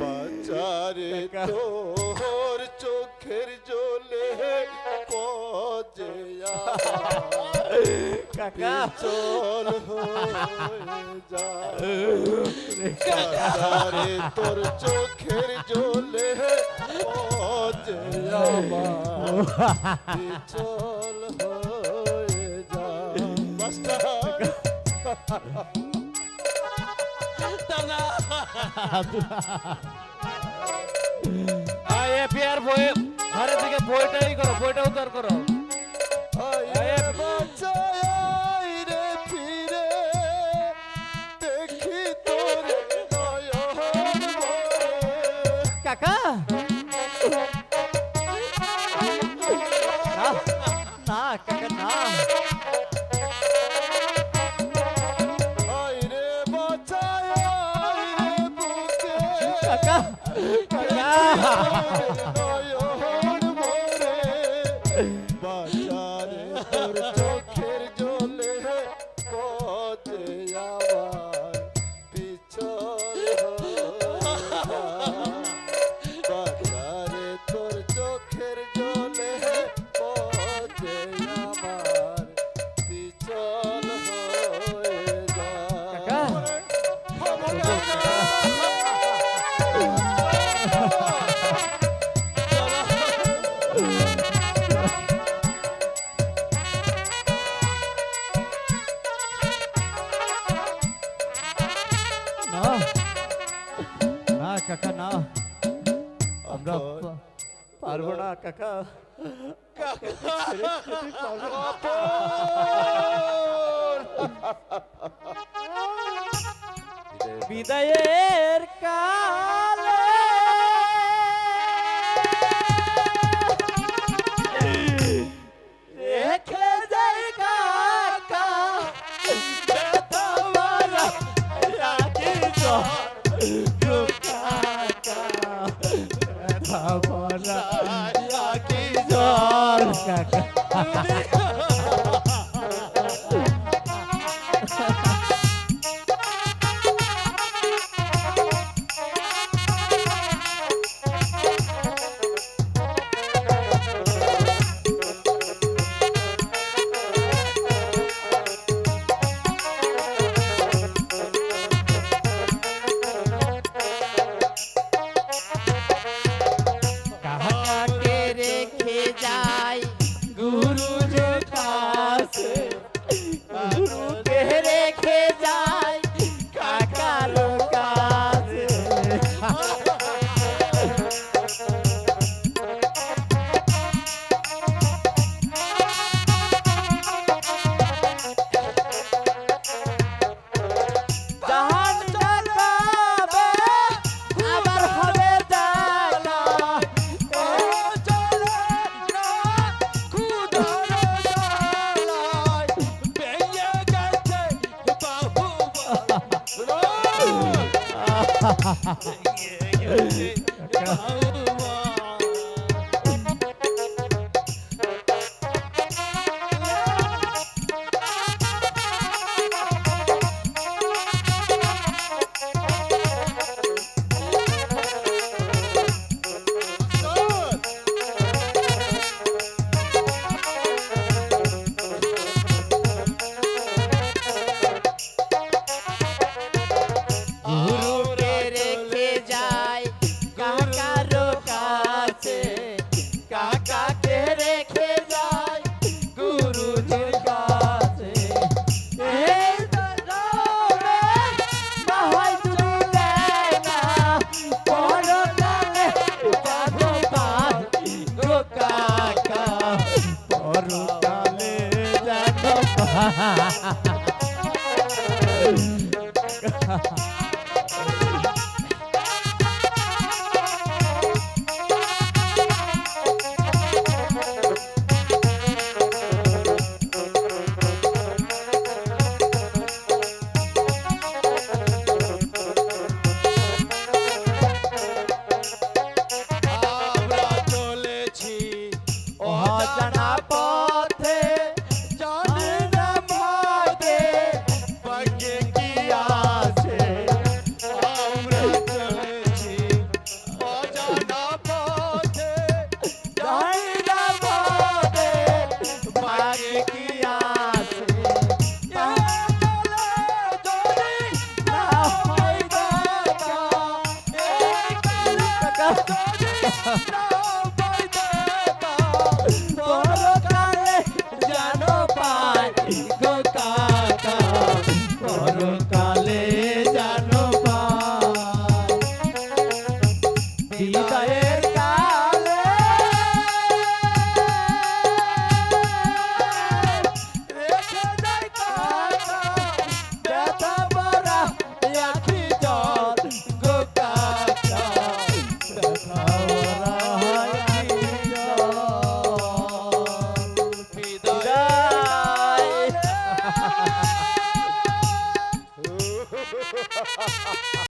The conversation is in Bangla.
বাজারে তোর চোখের জলে পজে কাকা চল যা বাজারে তোর চোখের জলে চল হয়ে যা এপিআর বই ঘরে থেকে বইটাই করো, বইটা উদ্ধার করো। আয়ে কাকা না কাকা না। কাকা কাকা। কাকা না। আমরা পা- পারব না কাকা। বিদায়ের কালে। বেতমারা কি জল? কাকা গুরুকে ha, ha. পরকালে জানো কাকা ব্যথা